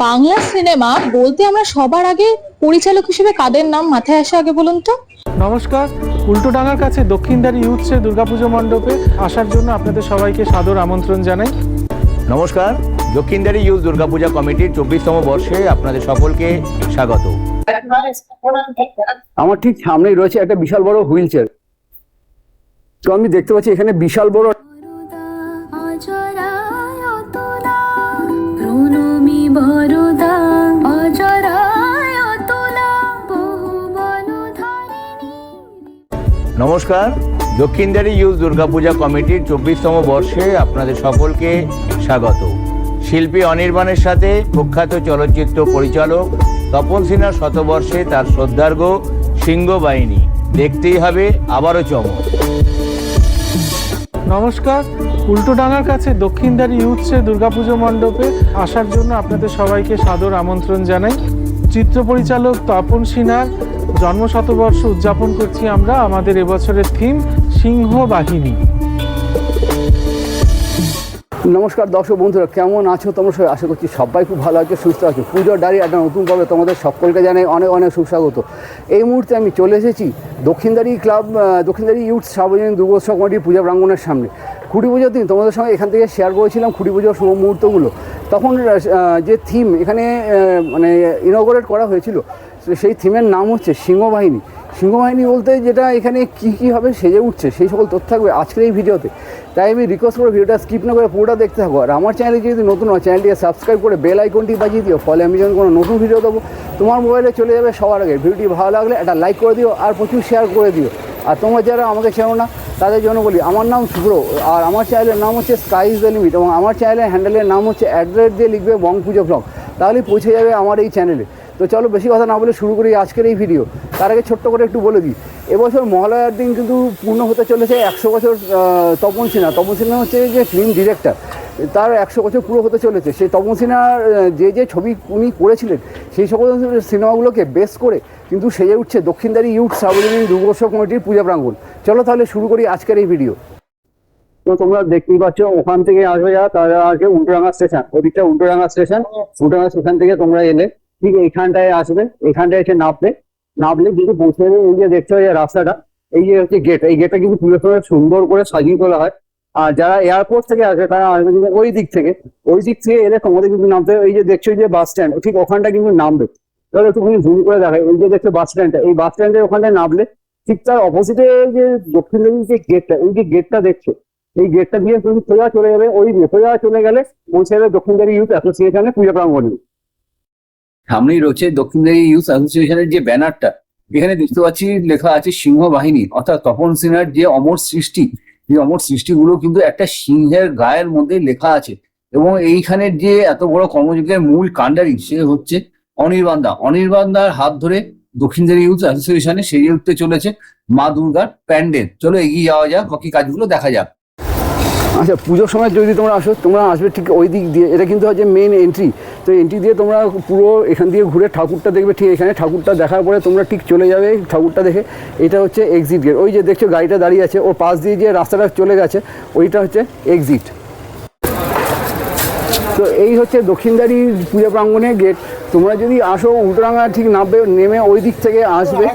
Bangla cinema বলতে আমরা সবার আগে পরিচালক হিসেবে কাদের নাম মাথায় আসে আগে বলুন তো? নমস্কার উল্টোডাঙ্গার কাছে দক্ষিণদারি ইউথসের দুর্গাপুজো মণ্ডপে আসার জন্য আপনাদের সবাইকে সাদর আমন্ত্রণ জানাই। নমস্কার দক্ষিণদারি ইউথ দুর্গাপূজা কমিটির চব্বিশতম বর্ষে আপনাদের সকলকে স্বাগত। আমার ঠিক সামনেই রয়েছে একটা বিশাল বড় হুইল চেয়ার। তো আমি দেখতে পাচ্ছি এখানে বিশাল বড় বরদা অজরায় অতুলা বহু বনধারিণী। নমস্কার। দক্ষিণদারি ইউথ দুর্গাপূজা কমিটির চব্বিশতম বর্ষে আপনাদের সকলকে স্বাগত। শিল্পী অনির্বাণের সাথে প্রখ্যাত চলচ্চিত্র পরিচালক তপন সিনহার শতবর্ষে তার শ্রদ্ধার্ঘ সিংহ বাহিনী দেখতেই হবে আবারও চমক। নমস্কার উল্টোডাঙ্গার কাছে দক্ষিণদারি ইউথসের দুর্গাপুজো মণ্ডপে আসার জন্য আপনাদের সবাইকে সাদর আমন্ত্রণ জানাই। চিত্র পরিচালক তপন সিনহার জন্ম শতবর্ষ উদযাপন করছি আমরা আমাদের এবছরের থিম সিংহ বাহিনী। নমস্কার দর্শক বন্ধুরা, কেমন আছো তোমরা সবাই? আশা করছি সবাই খুব ভালো আছো, সুস্থ আছো। পুজোর ডারি একটা নতুন পর্বে তোমাদের সকলকে জানাই অনেক অনেক সুস্বাগত। এই মুহূর্তে আমি চলে এসেছি দক্ষিণদারি ক্লাব দক্ষিণদারি ইউথ সার্বজনীন দুর্গোৎসব কমিটির পূজা প্রাঙ্গনের সামনে। খুঁটি পুজোর দিন তোমাদের সঙ্গে এখান থেকে শেয়ার করেছিলাম খুঁটি পুজোর সময় মুহূর্তগুলো। তখন যে থিম এখানে মানে ইনগরেট করা হয়েছিল সেই থিমের নাম হচ্ছে সিংহবাহিনী। সিংহবাহিনী বলতে যেটা এখানে কি কি হবে সেজে উঠছে, সেই সকল তথ্য থাকবে আজকের এই ভিডিওতে। তাই আমি রিকোয়েস্ট করে ভিডিওটা স্কিপ না করে পুরোটা দেখতে থাকো। আর আমার চ্যানেলে যদি নতুন হয় চ্যানেলটিকে সাবস্ক্রাইব করে বেল আইকনটি বাজিয়ে দিও, ফলে আমি যখন কোনো নতুন ভিডিও দেবো, তোমার মোবাইলে চলে যাবে সবার আগে। ভিডিওটি ভালো লাগলে একটা লাইক করে দিও, আর প্রচুর শেয়ার করে দিও। আর তোমরা যারা আমাকে চেনো না, তাদের জন্য বলি। আমার নাম শুভ্র, আর আমার চ্যানেলের নাম হচ্ছে স্কাই ইজ দ্য লিমিট এবং আমার চ্যানেলের হ্যান্ডেলের নাম হচ্ছে অ্যাড্রেস দিয়ে লিখবে বং পুজো ব্লগ তাহলেই পৌঁছে যাবে আমার এই চ্যানেলে তো চলো বেশি কথা না বলে শুরু করি আজকের এই ভিডিও তার আগে ছোট্ট করে একটু বলে দিই। এবছর মহালয়ার দিন কিন্তু পূর্ণ হতে চলেছে একশো বছর তপন সিনহা। তপন সিনহা হচ্ছে যে ফিল্ম ডিরেক্টর তার একশো বছর পুরো হতে চলেছে। সেই তপন সিনহার যে যে ছবি উনি করেছিলেন, সেই সকল সিনেমাগুলোকে বেস করে কিন্তু সেজে উঠছে দক্ষিণদারি ইউথ সার্বজনীন দুর্গোৎসব কমিটির পূজা প্রাঙ্গণ। চলো তাহলে শুরু করি আজকের এই ভিডিও। তো তোমরা দেখতেই পাচ্ছ, ওখান থেকে আসবে যা তারা আসবে উল্টোডাঙ্গা স্টেশন, ওদিকটা উল্টোডাঙ্গা স্টেশন। উল্টোডাঙ্গা স্টেশন থেকে তোমরা এলে, ঠিক এইখানটায় আসবে, এইখানটায় এসে নামবে নামলে কিন্তু পৌঁছে এই যে দেখছ এই রাস্তাটা, এই যে হচ্ছে গেট এই গেটটা কিন্তু পুরো সময় সুন্দর করে সাজিয়ে তোলা হয়। আর যারা এয়ারপোর্ট থেকে আসবে, তারা আসবে কিন্তু ওই দিক থেকে। ওই দিক থেকে এলে তোমাদের কিন্তু নামতে এই যে দেখছ যে বাস স্ট্যান্ড ঠিক ওখানটা কিন্তু নামবে। তাহলে একটুখানি জুম করে দেখায় এই যে দেখছ বাস স্ট্যান্ডটা এই বাস স্ট্যান্ডের ওখানটায় নামলে ঠিক তার অপোজিটে যে দক্ষিণ দিকের যে গেটটা এই যে গেটটা দেখছ, এই গেটটা দিয়ে তুমি সোজা চলে যাবে, ওই সোজা চলে গেলে পৌঁছে যাবে দক্ষিণদারি ইউথ অ্যাসোসিয়েশনে পূজা প্রাঙ্গণে। সামনেই রয়েছে দক্ষিণ দক্ষিণদারি ইউথ অ্যাসোসিয়েশনের যে ব্যানারটা এখানে দেখতে পাচ্ছি লেখা আছে সিংহ বাহিনী, অর্থাৎ তপন সিনহার যে অমর সৃষ্টি এই অমর সৃষ্টিগুলো কিন্তু একটা সিংহের গায়ের মধ্যে লেখা আছে। এবং এইখানে যে এত বড় কর্মযজ্ঞের মূল কাণ্ডারি সে হচ্ছে অনির্বাণদা। অনির্বাণদার হাত ধরে দক্ষিণদারি ইউথ অ্যাসোসিয়েশনে সেরিয়ে উঠতে চলেছে মা দুর্গার প্যান্ডেল। চলো এগিয়ে যাওয়া যাক, বাকি কাজগুলো দেখা যাক। আচ্ছা পুজোর সময় যদি তোমরা আসো, তোমরা আসবে ঠিক ওই দিক দিয়ে। এটা কিন্তু হচ্ছে মেন এন্ট্রি তো এন্ট্রি দিয়ে তোমরা পুরো এখান দিয়ে ঘুরে ঠাকুরটা দেখবে, ঠিক এখানে ঠাকুরটা দেখার পরে তোমরা ঠিক চলে যাবে ঠাকুরটা দেখে। এটা হচ্ছে এক্সিট গেট ওই যে দেখছ গাড়িটা দাঁড়িয়ে আছে, ও পাশ দিয়ে যে রাস্তাটা চলে গেছে, ওইটা হচ্ছে এক্সিট তো এই হচ্ছে দক্ষিণদারি পূজা প্রাঙ্গণের গেট তোমরা যদি আসো, উল্টোরাঙ্গা ঠিক নামবে, নেমে ওই দিক থেকে আসবে,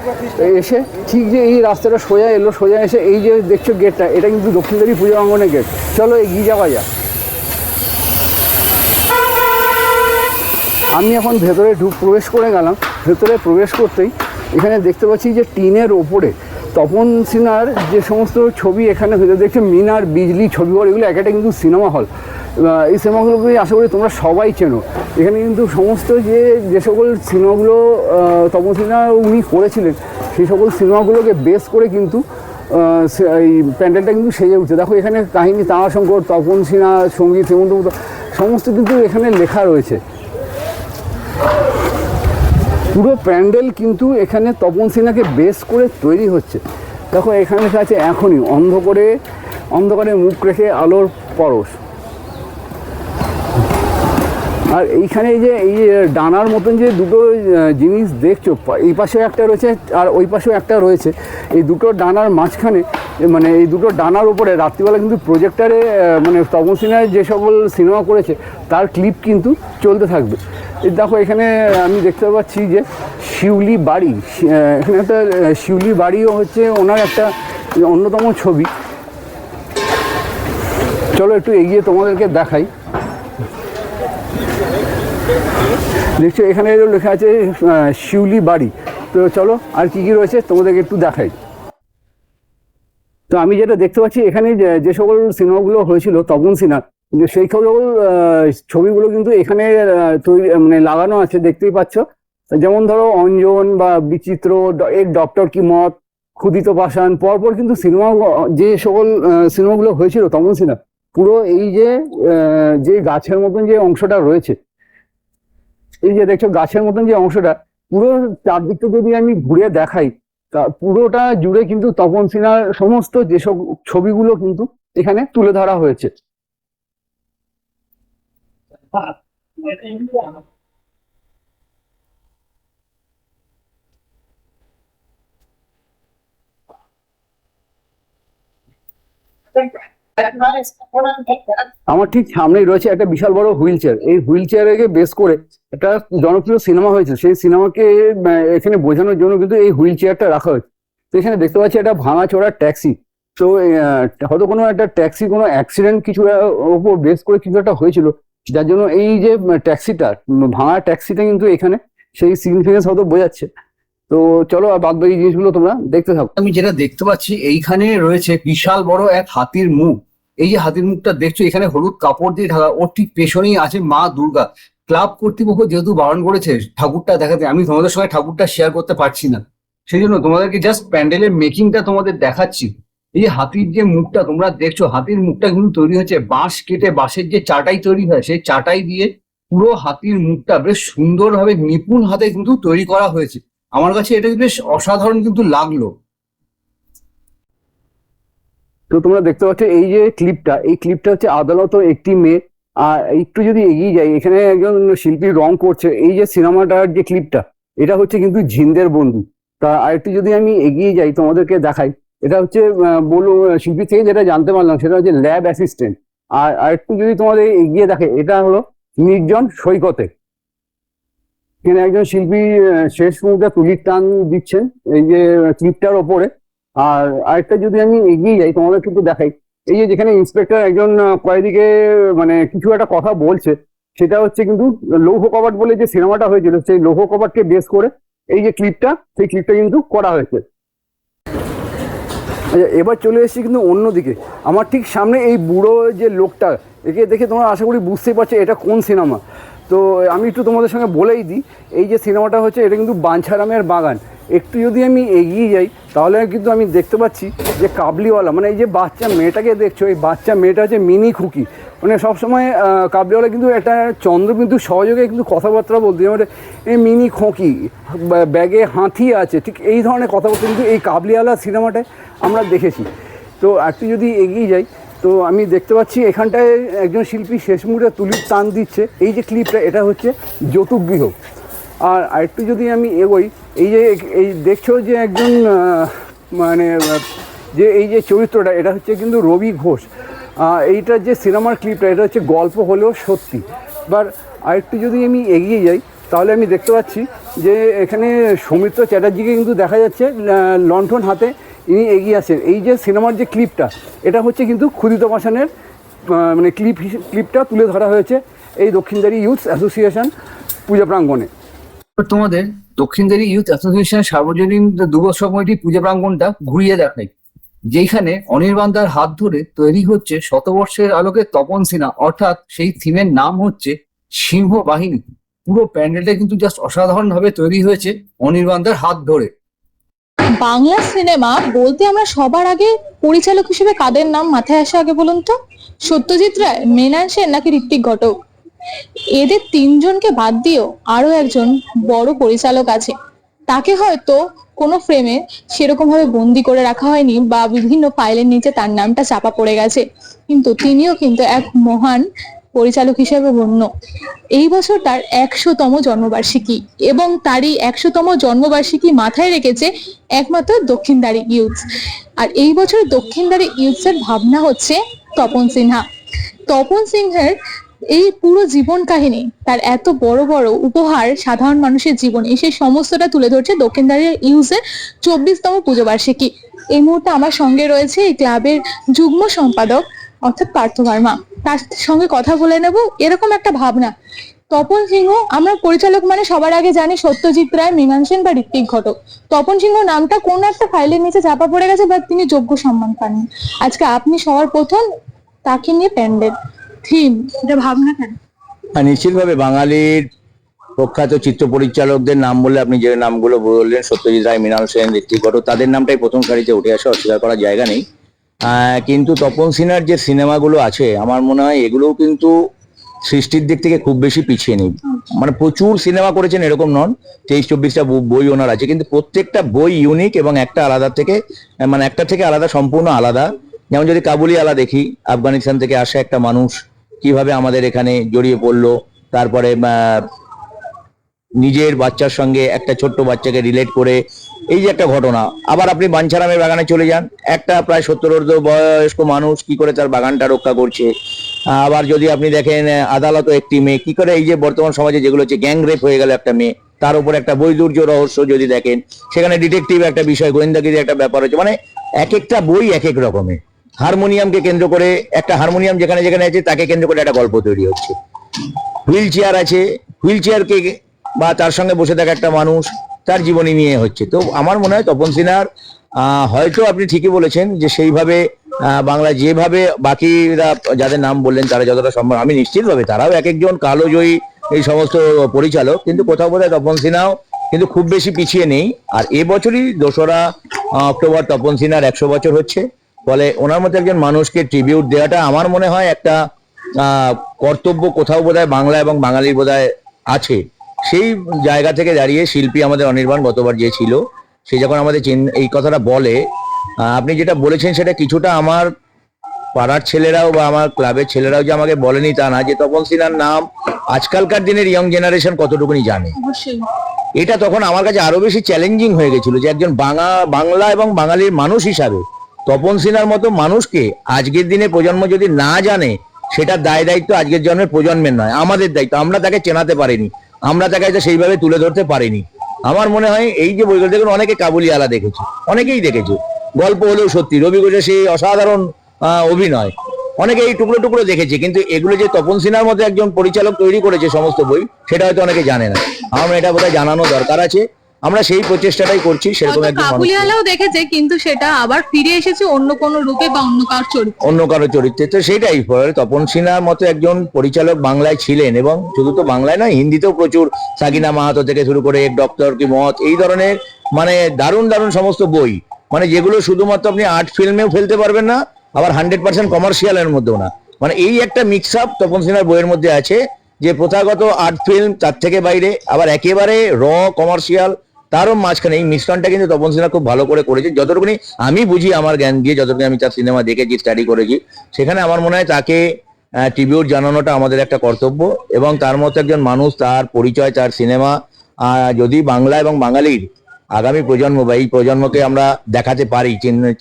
এসে ঠিক যে এই রাস্তাটা সোজা এলো, সোজা এসে এই যে দেখছ গেটটা এটা কিন্তু দক্ষিণদারি পূজা প্রাঙ্গণের গেট চলো এগিয়ে যাওয়া যাক। আমি এখন ভেতরে ঢুক প্রবেশ করে গেলাম। ভেতরে প্রবেশ করতেই এখানে দেখতে পাচ্ছি যে টিনের ওপরে তপন সিনহার যে সমস্ত ছবি এখানে ভেতরে দেখছ, মিনার, বিজলি, ছবি এগুলো একটা কিন্তু সিনেমা হল। এই সিনেমাগুলোকে আশা করি তোমরা সবাই চেনো। এখানে কিন্তু সমস্ত যে যে সকল সিনেমাগুলো তপন সিনহা উনি করেছিলেন, সেই সকল সিনেমাগুলোকে বেস করে কিন্তু এই প্যান্ডেলটা কিন্তু সেজে উঠছে। দেখো, এখানে কাহিনী তারাশঙ্কর তপন সিনহা সংগীত হেমন্ত সমস্ত কিন্তু এখানে লেখা রয়েছে। পুরো প্যান্ডেল কিন্তু এখানে তপন সিনহাকে বেস করে তৈরি হচ্ছে। দেখো, এখানে লেখা আছে এখনই অন্ধ করে অন্ধকারে মুখ রেখে আলোর পরশ। আর এইখানে যে, এই ডানার মতন যে দুটো জিনিস দেখছ এই পাশেও একটা রয়েছে আর ওই পাশেও একটা রয়েছে। এই দুটো ডানার মাঝখানে মানে এই দুটো ডানার উপরে রাত্রিবেলা কিন্তু প্রজেক্টারে মানে তপন সিনহার যে সকল সিনেমা করেছে, তার ক্লিপ কিন্তু চলতে থাকবে। এই দেখো, এখানে আমি দেখতে পাচ্ছি যে শিউলি বাড়ি এখানে একটা শিউলি বাড়িও হচ্ছে ওনার একটা অন্যতম ছবি। চলো একটু এগিয়ে তোমাদেরকে দেখাই। দেখছ এখানে লেখা আছে শিউলি বাড়ি। তো চলো, আর কি কি রয়েছে তোমাদেরকে একটু দেখাই। তো আমি যেটা দেখতে পাচ্ছি, এখানে যে সকল সিনেমাগুলো হয়েছিল, তপন সিনহা সেই সকল ছবিগুলো কিন্তু এখানে তৈরি মানে লাগানো আছে, দেখতেই পাচ্ছ। যেমন ধরো, অঞ্জন বা বিচিত্র এক ডক্টর কি মত, ক্ষুদিত পাষাণ, পরপর কিন্তু সিনেমা, যে সকল সিনেমাগুলো হয়েছিল তপন সিনহা, পুরো এই যে যে গাছের মতন যে অংশটা রয়েছে এই যে দেখছ গাছের মতন যে অংশটা, পুরো চারদিকটা যদি আমি ঘুরে দেখাই পুরোটা জুড়ে কিন্তু তপন সিনহার সমস্ত যেসব ছবিগুলো কিন্তু এখানে তুলে ধরা হয়েছে। আমার ঠিক সামনেই রয়েছে একটা বিশাল বড় হুইল চেয়ার এই হুইল চেয়ারকে বেস করে একটা জনপ্রিয় সিনেমা হয়েছে। সেই সিনেমাকে এখানে বোঝানোর জন্য কিন্তু এই হুইল চেয়ারটা রাখা হয়েছে। তো এখানে দেখতে পাচ্ছি একটা ভাঙা চোরা ট্যাক্সি। তো হয়তো কোনো একটা ট্যাক্সি কোনো অ্যাক্সিডেন্ট কিছু ওপর বেস করে কিছু একটা হয়েছিল। যার জন্য এই যে ট্যাক্সিটা ভাঙা ট্যাক্সিটা কিন্তু এখানে সেই সিগনিফিকেন্স হয়তো বোঝাচ্ছে। তো চলো আর বাদ বাকি জিনিসগুলো তোমরা দেখতে থাকো। আমি যেটা দেখতে পাচ্ছি, এইখানে রয়েছে বিশাল বড় এক হাতির মুখ। এই যে হাতির মুখটা দেখছ, এখানে হলুদ কাপড় দিয়ে ঢাকা, ওর ঠিক পেছনেই আছে মা দুর্গা। ক্লাব কর্তৃপক্ষ যেহেতু বারণ করেছে, ঠাকুরটা দেখাতে, আমি তোমাদের সঙ্গে ঠাকুরটা শেয়ার করতে পারছি না। সেই জন্য তোমাদেরকে জাস্ট প্যান্ডেলের মেকিংটা তোমাদের দেখাচ্ছি। এই যে হাতির যে মুখটা, তোমরা দেখছ, হাতির মুখটা কিন্তু তৈরি হয়েছে, বাঁশ কেটে বাঁশের যে চাটাই তৈরি হয়, সেই চাটাই দিয়ে পুরো হাতির মুখটা বেশ সুন্দরভাবে নিপুণ হাতে কিন্তু তৈরি করা হয়েছে। আমার কাছে এটা বেশ অসাধারণ কিন্তু লাগল। তো তোমরা দেখতে পাচ্ছ এই যে ক্লিপটা এই ক্লিপটা হচ্ছে আদালত একটি মেয়ে। আর একটু যদি এগিয়ে যাই, এখানে একজন শিল্পী রং করছে, এই যে সিনেমাটার যে ক্লিপটা এটা হচ্ছে কিন্তু ঝিন্দের বন্ধু তা আরেকটু যদি আমি এগিয়ে যাই, তোমাদেরকে দেখাই, এটা হচ্ছে বলো শিল্পী থেকে যেটা জানতে পারলাম, সেটা হচ্ছে ল্যাব অ্যাসিস্ট্যান্ট আর আরেকটু যদি তোমাদের এগিয়ে দেখে, এটা হলো নির্জন সৈকতে। এখানে একজন শিল্পী শেষ মুহূর্তে তুলির টান দিচ্ছেন, এই যে ক্লিপটার ওপরে। আর আরেকটা যদি আমি এগিয়ে যাই তোমাদের কিন্তু দেখাই। এই যে যেখানে ইন্সপেক্টর একজন কয়েদিকে মানে কিছু একটা কথা বলছে সেটা হচ্ছে কিন্তু লৌহ কবাট বলে যে সিনেমাটা হয়েছিল সেই লৌহ কবাটকে বেস করে এই যে ক্লিপটা সেই ক্লিপটা কিন্তু করা হয়েছে। আচ্ছা, এবার চলে এসেছি কিন্তু অন্যদিকে। আমার ঠিক সামনে এই বুড়ো যে লোকটা একে দেখে তোমরা আশা করি বুঝতেই পারছ এটা কোন সিনেমা। তো আমি একটু তোমাদের সঙ্গে বলেই দিই এই যে সিনেমাটা হচ্ছে এটা কিন্তু বাঞ্ছারামের বাগান। একটু যদি আমি এগিয়ে যাই, তাহলে কিন্তু আমি দেখতে পাচ্ছি যে কাবলিওয়ালা মানে এই যে বাচ্চা মেয়েটাকে দেখছ, এই বাচ্চা মেয়েটা হচ্ছে মিনি খুকি। মানে সবসময় কাবলিওয়ালা কিন্তু একটা চন্দ্র কিন্তু সহযোগে কিন্তু কথাবার্তা বলতে মানে এই মিনি খোঁকি ব্যাগে হাতি আছে, ঠিক এই ধরনের কথাবার্তা কিন্তু এই কাবলিওয়ালা সিনেমাটায় আমরা দেখেছি। তো একটু যদি এগিয়ে যাই, তো আমি দেখতে পাচ্ছি এখানটায় একজন শিল্পী শেষ মুহূর্তে তুলির টান দিচ্ছে। এই যে ক্লিপটা এটা হচ্ছে যৌতুকগৃহ আর আরেকটু যদি আমি এগোই এই যে এই দেখছ যে একজন মানে যে এই যে চরিত্রটা এটা হচ্ছে কিন্তু রবি ঘোষ। আহ, এইটার যে সিনেমার ক্লিপটা এটা হচ্ছে গল্প হলেও সত্যি। এবার আরেকটু যদি আমি এগিয়ে যাই তাহলে আমি দেখতে পাচ্ছি যে এখানে সৌমিত্র চ্যাটার্জিকে কিন্তু দেখা যাচ্ছে লণ্ঠন হাতে ইনি এগিয়ে আসেন এই যে সিনেমার যে ক্লিপটা এটা হচ্ছে কিন্তু ক্ষুদিত পাষাণের মানে ক্লিপ ক্লিপটা তুলে ধরা হয়েছে এই দক্ষিণদারি ইউথ অ্যাসোসিয়েশন পূজা প্রাঙ্গণে। তোমাদের দক্ষিণদারি ইউথ অ্যাসোসিয়েশন সার্বজনীন দুবছর কমিটি পূজা প্রাঙ্গণটা ঘুরিয়ে দেখাই যেখানে অনির্বাণদার হাত ধরে তৈরি হচ্ছে শতবর্ষের আলোকে তপন সিনহা, অর্থাৎ সেই থিমের নাম হচ্ছে সিংহ বাহিনী। পুরো প্যান্ডেলটা কিন্তু জাস্ট অসাধারণ ভাবে তৈরি হয়েছে অনির্বাণদার হাত ধরে। বাংলা সিনেমা বলতে আমরা সবার আগে পরিচালক হিসেবে কাদের নাম মাথায় আসে আগে বলুন তো? সত্যজিৎ রায়, মৃণাল সেন নাকি ঋত্বিক ঘটক? এদের তিনজনকে বাদ দিয়েও আরও একজন বড় পরিচালক আছে। তাকে হয়তো কোনো ফ্রেমে সেরকম ভাবে বন্দি করে রাখা হয়নি বা বিভিন্ন ফাইলের নিচে তার নামটা চাপা পড়ে গেছে। কিন্তু তিনিও কিন্তু এক মহান পরিচালক হিসেবে গণ্য। এই বছর তার একশোতম জন্মবার্ষিকী এবং তারই একশোতম জন্মবার্ষিকী মাথায় রেখেছে একমাত্র দক্ষিণদারি ইউথ আর এই বছর দক্ষিণদারি ইউথসের ভাবনা হচ্ছে তপন সিনহা। তপন সিংহের এই পুরো জীবন কাহিনী, তার এত বড় বড় উপহার সাধারণ মানুষের জীবনে সেই সমস্তটা তুলে ধরছে দক্ষিণদারের ইউজের চব্বিশতম পুজো বার্ষিকী এই মুহূর্তে আমার সঙ্গে রয়েছে এই ক্লাবের যুগ্ম সম্পাদক অর্থাৎ পার্থ ভার্মা। তার সঙ্গে কথা বলে নেব এরকম একটা ভাবনা। তপন সিংহ আমরা পরিচালক মানে সবার আগে জানি সত্যজিৎ রায় মৃণাল সেন বা ঋত্বিক ঘটক। তপন সিংহ নামটা কোন একটা ফাইলের নিচে চাপা পড়ে গেছে বা তিনি যোগ্য সম্মান পাননি। আজকে আপনি সবার প্রথম তাকে নিয়ে প্যান্ডেল। থিম। এটা ভাবনা কেন? আর নিশ্চিতভাবে বাঙালির প্রখ্যাত চিত্র পরিচালকদের নাম বললে আপনি যে নামগুলো বললেন সত্যজিৎ রায় মৃণাল সেন ঋত্বিক ঘটক তাদের নামটাই প্রথম সারিতে উঠে আসে অস্বীকার করার জায়গা নেই। কিন্তু তপন সিনহার যে সিনেমাগুলো আছে আমার মনে হয় এগুলোও কিন্তু সৃষ্টির দিক থেকে খুব বেশি পিছিয়ে নেই। মানে প্রচুর সিনেমা করেছেন এরকম নন তেইশ চব্বিশটা বই ওনার আছে কিন্তু প্রত্যেকটা বই ইউনিক এবং একটা আলাদা থেকে মানে একটা থেকে আলাদা সম্পূর্ণ আলাদা। যেমন যদি কাবুলি আলা দেখি, আফগানিস্তান থেকে আসা একটা মানুষ কীভাবে আমাদের এখানে জড়িয়ে পড়ল, তারপরে নিজের বাচ্চার সঙ্গে একটা ছোট্ট বাচ্চাকে রিলেট করে, এই যে একটা ঘটনা। আবার আপনি বাঞ্ছারামের বাগানে চলে যান, একটা প্রায় সত্তর ঊর্ধ্ব বয়স্ক মানুষ কি করে তার বাগানটা রক্ষা করছে? আবার যদি আপনি দেখেন, আদালত একটি মেয়ে, কি করে এই যে বর্তমান সমাজে যেগুলো হচ্ছে গ্যাং রেপ হয়ে গেল একটা মেয়ে, তার উপর একটা বৈদুর্য রহস্য যদি দেখেন, সেখানে ডিটেকটিভ একটা বিষয় গোয়েন্দাগিরি একটা ব্যাপার হচ্ছে মানে এক একটা বই এক এক রকমের। হারমোনিয়ামকে কেন্দ্র করে, একটা হারমোনিয়াম যেখানে যেখানে আছে, তাকে কেন্দ্র করে একটা গল্প তৈরি হচ্ছে। হুইল চেয়ার আছে হুইল চেয়ারকে বা তার সঙ্গে বসে থাকা একটা মানুষ, তার জীবনী নিয়ে হচ্ছে। তো আমার মনে হয় তপন সিনহার হয়তো আপনি ঠিকই বলেছেন যে সেইভাবে বাংলা যেভাবে বাকিরা যাদের নাম বললেন, তারা যতটা সম্ভব, আমি নিশ্চিতভাবে তারাও এক একজন কালোজয়ী এই সমস্ত পরিচালক, কিন্তু কোথাও বোধহয় তপন সিনহাও কিন্তু খুব বেশি পিছিয়ে নেই। আর এবছরই দোসরা অক্টোবর তপন সিনহার একশো বছর হচ্ছে। ফলে ওনার মতো একজন মানুষকে ট্রিবিউট দেওয়াটা আমার মনে হয় একটা কর্তব্য কোথাও বোধহয় বাংলা এবং বাঙালির বোধহয় আছে। সেই জায়গা থেকে দাঁড়িয়ে শিল্পী আমাদের অনির্বাণ গতবার যে ছিল সে যখন আমাদের এই কথাটা বলে আপনি যেটা বলেছেন সেটা কিছুটা আমার পাড়ার ছেলেরাও বা আমার ক্লাবের ছেলেরাও যে আমাকে বলেনি তা না যে তপন সিনহার নাম আজকালকার দিনের ইয়ং জেনারেশন কতটুকুনি জানে? এটা তখন আমার কাছে আরও বেশি চ্যালেঞ্জিং হয়ে গেছিল যে একজন বাঙা বাংলা এবং বাঙালির মানুষ হিসাবে তপন সিনহার মতো মানুষকে আজকের দিনে প্রজন্ম যদি না জানে, সেটা দায় দায়িত্ব আজকের জন্মের প্রজন্মের নয়, আমাদের দায়িত্ব। আমরা তাকে চেনাতে পারিনি, আমরা তাকে হয়তো সেইভাবে তুলে ধরতে পারিনি। আমার মনে হয় এই যে বইগুলো দেখুন, অনেকে কাবুলি আলা দেখেছে, অনেকেই দেখেছে। গল্প হলেও সত্যি, রবি ঘোষের সেই অসাধারণ অভিনয়, অনেকে এই টুকরো টুকরো দেখেছে, কিন্তু এগুলো যে তপন সিনহার মতো একজন পরিচালক তৈরি করেছে সমস্ত বই, সেটা হয়তো অনেকে জানে না। আমার এটা বোধহয় জানানো দরকার আছে। আমরা সেই প্রচেষ্টাটাই করছি সেরকম একজন কাবুলিওয়ালাও দেখেছে কিন্তু সেটা আবার ফিরে এসেছে অন্য কোনো রূপে বা অন্য কারোর চরিত্রে। অন্য কারও চরিত্রে। তো সেটাই তপন সিনহার মতো একজন পরিচালক বাংলায় ছিলেন এবং শুধু তো বাংলায় নয় হিন্দিতেও প্রচুর সাকিনা মাহাতো থেকে শুরু করে এক ডক্টর কি মত এই ধরনের মানে দারুণ দারুণ সমস্ত বই। মানে যেগুলো শুধুমাত্র আপনি আর্ট ফিল্মেও ফেলতে পারবেন না আবার হান্ড্রেড পার্সেন্ট কমার্শিয়ালের মধ্যেও না। মানে এই একটা মিক্স আপ তপন সিনহার বইয়ের মধ্যে আছে যে প্রথাগত আর্ট ফিল্ম তার থেকে বাইরে আবার একেবারে র কমার্শিয়াল তারও মাঝখানে এই মিশ্রণটা কিন্তু তপন সিনহা খুব ভালো করে করেছে। যতটুকুনি আমি বুঝি আমার জ্ঞান দিয়ে যতটুকু আমি তার সিনেমা দেখেছি স্টাডি করেছি, সেখানে আমার মনে হয় তাকে ট্রিবিউট জানানোটা আমাদের একটা কর্তব্য এবং তার মতো একজন মানুষ, তার পরিচয়, তার সিনেমা যদি বাংলা এবং বাঙালির আগামী প্রজন্ম বা এই প্রজন্মকে আমরা দেখাতে পারি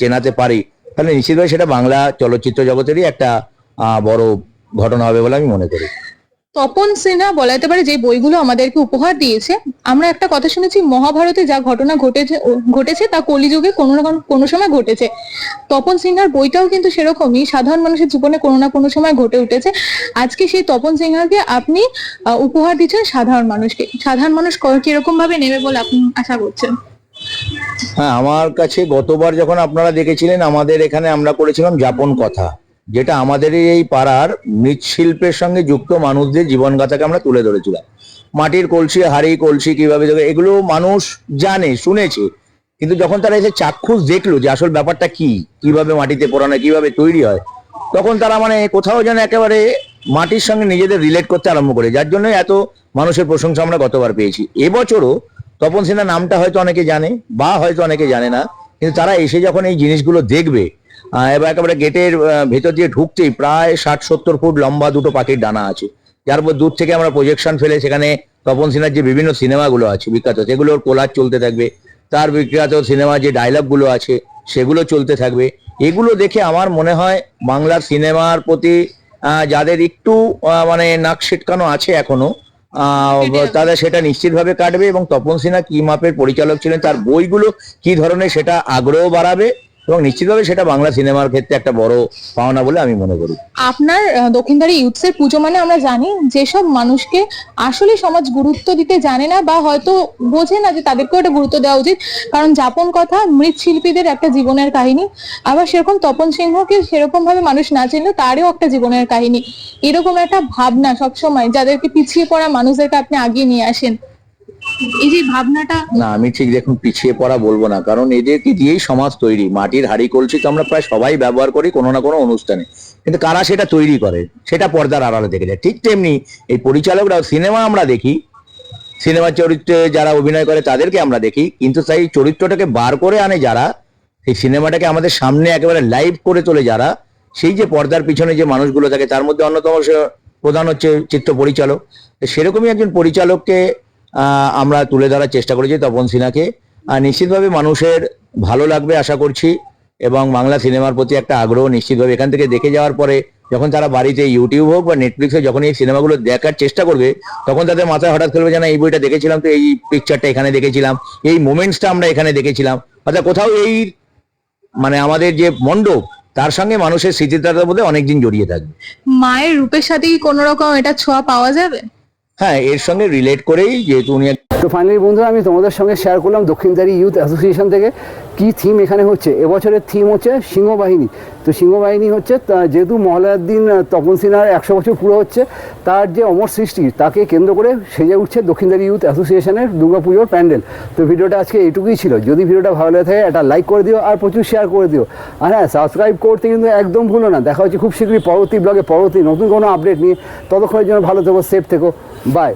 চেনাতে পারি, তাহলে নিশ্চিতভাবে সেটা বাংলা চলচ্চিত্র জগতেরই একটা বড় ঘটনা হবে বলে আমি মনে করি। তপন সিনহা বলা যেতে পারে যে বইগুলো আমাদেরকে উপহার দিয়েছে। আমরা একটা কথা শুনেছি, মহাভারতে যা ঘটনা ঘটেছে ঘটেছে তা কলিযুগে কোনো না কোনো- সময় ঘটেছে। তপন সিনহার বইটাও কিন্তু সেরকমই, সাধারণ মানুষের জীবনে কোনো না কোনো সময় ঘটে উঠেছে। আজকে সেই তপন সিনহাকে আপনি উপহার দিচ্ছেন সাধারণ মানুষকে। সাধারণ মানুষ কীরকম ভাবে নেবে বলে আপনি আশা করছেন? হ্যাঁ আমার কাছে গতবার যখন আপনারা দেখেছিলেন, আমাদের এখানে আমরা করেছিলাম যাপন কথা। যেটা আমাদের এই পাড়ার মৃৎশিল্পের সঙ্গে যুক্ত মানুষদের জীবনগাথাকে আমরা তুলে ধরেছিলাম। মাটির কলসি, হাড়ি, কলসি কীভাবে এগুলো মানুষ জানে, শুনেছে। কিন্তু যখন তারা এসে চাক্ষুষ দেখল যে আসল ব্যাপারটা কি, কীভাবে মাটিতে পোড়ানো, কীভাবে তৈরি হয়, তখন তারা মানে কোথাও যেন একেবারে মাটির সঙ্গে নিজেদের রিলেট করতে আরম্ভ করে, যার জন্য এত মানুষের প্রশংসা আমরা গতবার পেয়েছি। এবছরও তপন সিনহা নামটা হয়তো অনেকে জানে, বা হয়তো অনেকে জানে না, কিন্তু তারা এসে যখন এই জিনিসগুলো দেখবে এবার একেবারে গেটের ভেতর দিয়ে ঢুকতেই প্রায় ষাট সত্তর ফুট লম্বা দুটো পাখির ডানা আছে। যার উপর দূর থেকে আমরা প্রজেকশন ফেলে সেখানে তপন সিনহার যে বিভিন্ন সিনেমাগুলো আছে বিখ্যাত সেগুলোর কোলার চলতে থাকবে। তার বিখ্যাত সিনেমা যে ডায়লগগুলো আছে সেগুলো চলতে থাকবে। এগুলো দেখে আমার মনে হয় বাংলার সিনেমার প্রতি যাদের একটু মানে নাক ছিটকানো আছে এখনও তাদের সেটা নিশ্চিতভাবে কাটবে এবং তপন সিনহা কি মাপের পরিচালক ছিলেন তার বইগুলো কি ধরনের সেটা আগ্রহ বাড়াবে এবং নিশ্চিতভাবে সেটা বাংলা সিনেমার ক্ষেত্রে একটা বড় পাওনা বলে আমি মনে করি। আপনার দক্ষিণধারী ইউথসের পুজো মানে আমরা জানি, যেসব মানুষকে আসলে সমাজ গুরুত্ব দিতে জানে না বা হয়তো বোঝে না যে তাদেরকেও একটা গুরুত্ব দেওয়া উচিত। কারণ যাপন কথা মৃৎশিল্পীদের একটা জীবনের কাহিনী, আবার সেরকম তপন সিংহকে সেরকম ভাবে মানুষ না চিনলেও তারও একটা জীবনের কাহিনী। এরকম একটা ভাবনা সবসময়, যাদেরকে পিছিয়ে পড়া মানুষদেরকে আপনি আগিয়ে নিয়ে আসেন। এই যে ভাবনাটা না, আমি ঠিক দেখুন, পিছিয়ে পড়া বলব না। কারণ এদেরকে দিয়েই সমাজ তৈরি। মাটির হাড়ি কলসি তো আমরা প্রায় সবাই ব্যবহার করি কোনো না কোনো অনুষ্ঠানে। কিন্তু কারা সেটা তৈরি করে? সেটা পর্দার আড়ালে দেখে যায়। ঠিক তেমনি এই পরিচালকরাও সিনেমা আমরা দেখি। সিনেমার চরিত্রে যারা অভিনয় করে তাদেরকে আমরা দেখি। কিন্তু সেই চরিত্রটাকে বার করে আনে যারা, সেই সিনেমাটাকে আমাদের সামনে একেবারে লাইভ করে তোলে যারা, সেই যে পর্দার পিছনে যে মানুষগুলো থাকে, তার মধ্যে অন্যতম প্রধান হচ্ছে চিত্র পরিচালক। সেরকমই একজন পরিচালককে আমরা তুলে ধরার চেষ্টা করেছি তপন সিনহাকে। আর নিশ্চিতভাবে মানুষের ভালো লাগবে আশা করছি এবং বাংলা সিনেমার প্রতি একটা আগ্রহ নিশ্চিতভাবে এখান থেকে দেখে যাওয়ার পরে যখন তারা বাড়িতে ইউটিউব হোক বা নেটফ্লিক্সে যখন এই সিনেমাগুলো দেখার চেষ্টা করবে, তখন তাদের মাথায় হঠাৎ খেলবে যে না, এই বইটা দেখেছিলাম তো এই পিকচারটা এখানে দেখেছিলাম, এই মোমেন্টসটা আমরা এখানে দেখেছিলাম। অর্থাৎ কোথাও এই মানে আমাদের যে মণ্ডপ, তার সঙ্গে মানুষের স্মৃতিটার মধ্যে অনেকদিন জড়িয়ে থাকবে। মায়ের রূপের সাথে কি কোনো রকম এটা ছোঁয়া পাওয়া যাবে? হ্যাঁ এর সঙ্গে রিলেট করেই যেহেতু উনি তো ফাইনালি বন্ধুরা, আমি তোমাদের সঙ্গে শেয়ার করলাম দক্ষিণদারি ইউথ অ্যাসোসিয়েশন থেকে। কি থিম এখানে হচ্ছে? এবছরের থিম হচ্ছে সিংহবাহিনী। তো সিংহবাহিনী হচ্ছে যেহেতু মহলার দিন আহ, তপন সিনহার একশো বছর পুরো হচ্ছে তার যে অমর সৃষ্টি তাকে কেন্দ্র করে সেজে উঠছে দক্ষিণদারি ইউথ অ্যাসোসিয়েশনের দুর্গাপুজোর প্যান্ডেল। তো ভিডিওটা আজকে এইটুকুই ছিল। যদি ভিডিওটা ভালো লাগে থাকে একটা লাইক করে দিও আর প্রচুর শেয়ার করে দিও। আর হ্যাঁ সাবস্ক্রাইব করতে কিন্তু একদম ভুলো না। দেখা হচ্ছে খুব শীঘ্রই পরবর্তী ব্লগে পরবর্তী নতুন কোনো আপডেট নিয়ে। ততক্ষণের জন্য ভালো থেকো সেফ থেকো। বাই